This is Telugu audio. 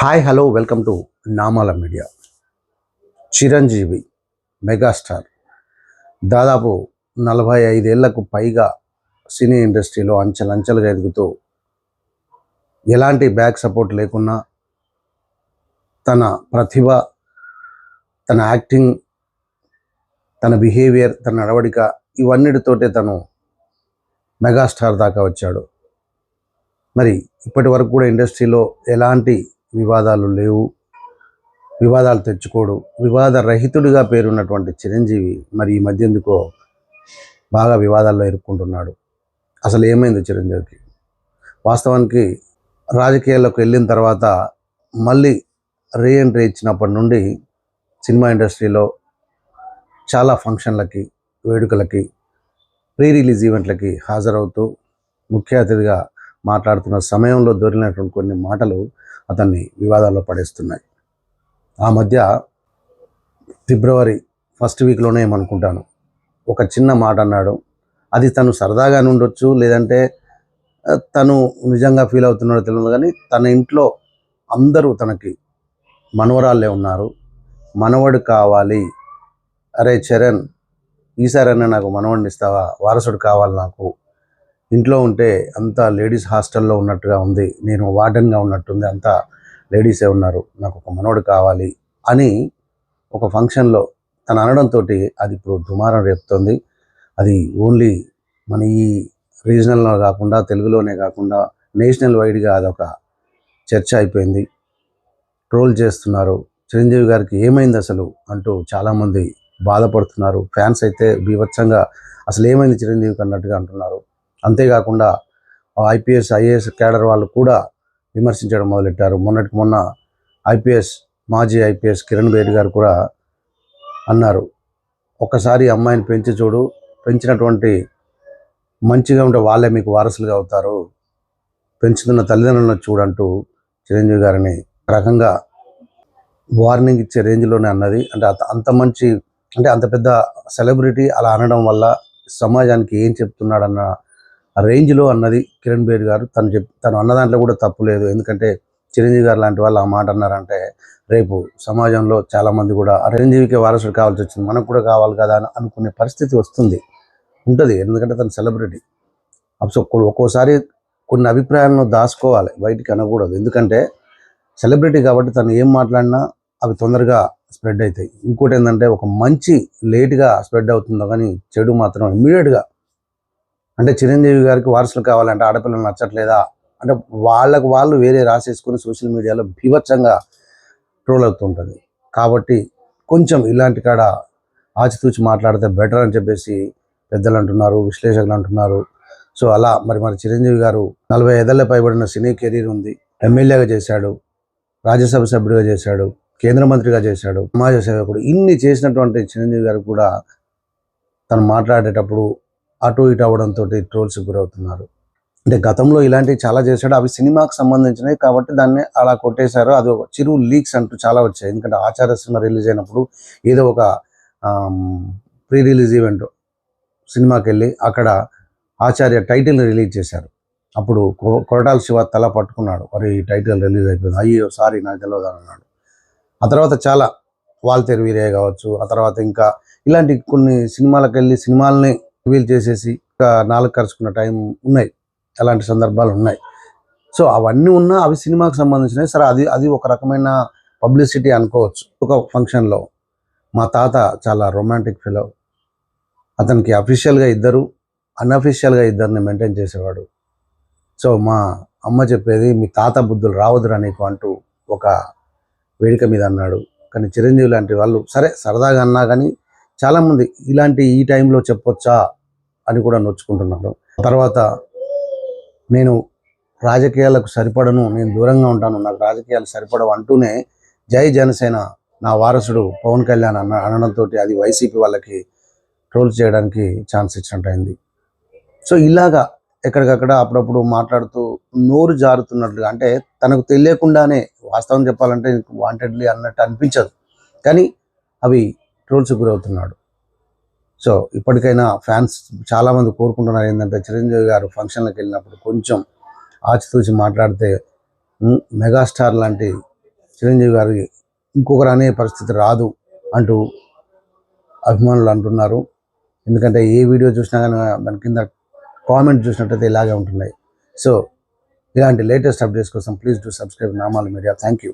Hi hello welcome to Namala media. Chiranjeevi megastar. దాదాపు నలభై ఐదేళ్ళకు పైగా సినీ ఇండస్ట్రీలో అంచెలంచెలుగా ఎదుగుతూ ఎలాంటి బ్యాక్ సపోర్ట్ లేకున్నా తన ప్రతిభ తన యాక్టింగ్ తన బిహేవియర్ తన నడవడిక ఇవన్నిటితోటే తను మెగాస్టార్ దాకా వచ్చాడు. మరి ఇప్పటి వరకు కూడా ఇండస్ట్రీలో ఎలాంటి వివాదాలు లేవు. వివాదాలు తెచ్చుకోడు. వివాద రహితుడిగా పేరున్నటువంటి చిరంజీవి మరి ఈ మధ్య ఎందుకో బాగా వివాదాల్లో ఇరుక్కుంటున్నాడు. అసలు ఏమైంది చిరంజీవికి? వాస్తవానికి రాజకీయాల్లోకి వెళ్ళిన తర్వాత మళ్ళీ రీఎంట్రీ ఇచ్చినప్పటి నుండి సినిమా ఇండస్ట్రీలో చాలా ఫంక్షన్లకి వేడుకలకి ప్రీ రిలీజ్ ఈవెంట్లకి హాజరవుతూ ముఖ్య అతిథిగా మాట్లాడుతున్న సమయంలో దొరికినటువంటి కొన్ని మాటలు అతన్ని వివాదాల్లో పడేస్తున్నాయి. ఆ మధ్య ఫిబ్రవరి ఫస్ట్ వీక్లోనే ఏమనుకుంటాను. ఒక చిన్న మాట అన్నాడు అది తను సరదాగానే ఉండొచ్చు లేదంటే తను నిజంగా ఫీల్ అవుతున్నాడో తెలియదు కానీ తన ఇంట్లో అందరూ తనకి మనవరాళ్ళే ఉన్నారు. మనవడు కావాలి. అరే చరణ్ ఈసారైనా నాకు మనవడిని ఇస్తావా? వారసుడు కావాలి నాకు. ఇంట్లో ఉంటే అంతా లేడీస్ హాస్టల్లో ఉన్నట్టుగా ఉంది. నేను వార్డెన్గా ఉన్నట్టుంది. అంతా లేడీసే ఉన్నారు. నాకు ఒక మనోడు కావాలి అని ఒక ఫంక్షన్లో తను అనడంతో అది ఇప్పుడు దుమారం రేపుతోంది. అది ఓన్లీ మన ఈ రీజనల్లో కాకుండా తెలుగులోనే కాకుండా నేషనల్ వైడ్గా అదొక చర్చ అయిపోయింది. ట్రోల్ చేస్తున్నారు. చిరంజీవి గారికి ఏమైంది అసలు అంటూ చాలామంది బాధపడుతున్నారు. ఫ్యాన్స్ అయితే బీభత్సంగా అసలు ఏమైంది చిరంజీవికి అన్నట్టుగా అంటున్నారు. అంతేకాకుండా ఐపీఎస్ ఐఏఎస్ క్యాడర్ వాళ్ళు కూడా విమర్శించడం మొదలెట్టారు. మొన్నటికి మొన్న ఐపీఎస్ మాజీ ఐపీఎస్ కిరణ్ బేడి గారు కూడా అన్నారు. ఒక్కసారి అమ్మాయిని పెంచి చూడు. పెంచినటువంటి మంచిగా ఉంటే వాళ్ళే మీకు వారసులుగా అవుతారు. పెంచుతున్న తల్లిదండ్రులను చూడంటూ చిరంజీవి గారిని ఒక రకంగా వార్నింగ్ ఇచ్చే రేంజ్లోనే అన్నది. అంటే అంత మంచి అంటే అంత పెద్ద సెలబ్రిటీ అలా అనడం వల్ల సమాజానికి ఏం చెప్తున్నాడన్న రేంజ్లో అన్నది కిరణ్ బేర్ గారు తను చెప్ తను అన్న దాంట్లో కూడా తప్పు లేదు. ఎందుకంటే చిరంజీవి గారు లాంటి వాళ్ళు ఆ మాట అన్నారంటే రేపు సమాజంలో చాలామంది కూడా ఆ చిరంజీవికి వారసుడు కావాల్సి వచ్చింది. మనకు కూడా కావాలి కదా అని అనుకునే పరిస్థితి వస్తుంది. ఉంటుంది. ఎందుకంటే తను సెలబ్రిటీ. అప్సో ఒక్కోసారి కొన్ని అభిప్రాయాలను దాచుకోవాలి. బయటికి అనకూడదు. ఎందుకంటే సెలబ్రిటీ కాబట్టి తను ఏం మాట్లాడినా అవి తొందరగా స్ప్రెడ్ అవుతాయి ఇంకోటి ఏంటంటే ఒక మంచి లేట్గా స్ప్రెడ్ అవుతుందో కానీ చెడు మాత్రం ఇమ్మీడియట్గా అంటే చిరంజీవి గారికి వారసులు కావాలంటే ఆడపిల్లలు నచ్చట్లేదా? అంటే వాళ్ళకు వాళ్ళు వేరే రాసేసుకొని సోషల్ మీడియాలో బీభత్సంగా ట్రోల్ అవుతుంటుంది. కాబట్టి కొంచెం ఇలాంటి కాడ ఆచితూచి మాట్లాడితే బెటర్ అని చెప్పేసి పెద్దలు అంటున్నారు విశ్లేషకులు అంటున్నారు. సో అలా మరి మరి చిరంజీవి గారు నలభై ఐదేళ్ళ పైబడిన సినీ కెరీర్ ఉంది. ఎమ్మెల్యేగా చేశాడు రాజ్యసభ సభ్యుడిగా చేశాడు కేంద్ర మంత్రిగా చేశాడు సమాజ సేవకుడు. ఇన్ని చేసినటువంటి చిరంజీవి గారు కూడా తను మాట్లాడేటప్పుడు అటు ఇటు అవ్వడంతో ట్రోల్స్ గురవుతున్నారు. అంటే గతంలో ఇలాంటివి చాలా చేశాడు. అవి సినిమాకి సంబంధించినవి కాబట్టి దాన్ని అలా కొట్టేశారు. అది ఒక చిరు లీక్స్ అంటూ చాలా వచ్చాయి. ఎందుకంటే ఆచార సినిమా రిలీజ్ అయినప్పుడు ఏదో ఒక ప్రీ రిలీజ్ ఈవెంట్ సినిమాకి వెళ్ళి అక్కడ ఆచార్య టైటిల్ రిలీజ్ చేశారు. అప్పుడు కొ- కొరటాల శివ తల పట్టుకున్నాడు. మరి టైటిల్ రిలీజ్ అయిపోయింది. అయ్యో సారీ నాకు తెలియదు అన్నాడు. ఆ తర్వాత చాలా వాల్తేరు వీరయ్య కావచ్చు ఆ తర్వాత ఇంకా ఇలాంటి కొన్ని సినిమాలకు వెళ్ళి సినిమాలని వీలు చేసేసి నాలుగు కరుచుకున్న టైం ఉన్నాయి. అలాంటి సందర్భాలు ఉన్నాయి. సో అవన్నీ ఉన్నా అవి సినిమాకి సంబంధించినవి. సరే అది అది ఒక రకమైన పబ్లిసిటీ అనుకోవచ్చు. ఒక ఫంక్షన్లో మా తాత చాలా రొమాంటిక్ ఫిలో. అతనికి అఫీషియల్గా ఇద్దరు అన్అఫీషియల్గా ఇద్దరిని మెయింటైన్ చేసేవాడు. సో మా అమ్మ చెప్పేది మీ తాత బుద్ధులు రావద్దురా నీకు అంటూ ఒక వేదిక మీద అన్నాడు. కానీ చిరంజీవి లాంటి వాళ్ళు సరే సరదాగా అన్నా కానీ చాలామంది ఇలాంటి ఈ టైంలో చెప్పొచ్చా? అని కూడా నొచ్చుకుంటున్నారు. తర్వాత నేను రాజకీయాలకు సరిపడను నేను దూరంగా ఉంటాను నాకు రాజకీయాలు సరిపడవు అంటూనే జై జనసేన నా వారసుడు పవన్ కళ్యాణ్ అన్న అనడంతో అది వైసీపీ వాళ్ళకి ట్రోల్ చేయడానికి ఛాన్స్ ఇచ్చినట్టు అయింది సో ఇలాగా ఎక్కడికక్కడ అప్పుడప్పుడు మాట్లాడుతూ నోరు జారుతున్నట్లుగా అంటే తనకు తెలియకుండానే వాస్తవం చెప్పాలంటే వాంటెడ్లీ అన్నట్టు అనిపించదు. కానీ అవి ట్రోల్స్ గురవుతున్నాడు. సో ఇప్పటికైనా ఫ్యాన్స్ చాలామంది కోరుకుంటున్నారు ఏంటంటే చిరంజీవి గారు ఫంక్షన్లకు వెళ్ళినప్పుడు కొంచెం ఆచితూచి మాట్లాడితే మెగాస్టార్ లాంటి చిరంజీవి గారికి ఇంకొకరు అనే పరిస్థితి రాదు అంటూ అభిమానులు అంటున్నారు. ఎందుకంటే ఏ వీడియో చూసినా కానీ దాని కింద కామెంట్ చూసినట్టయితే ఇలాగే ఉంటున్నాయి. సో ఇలాంటి లేటెస్ట్ అప్డేట్స్ కోసం please do subscribe Namala media. Thank you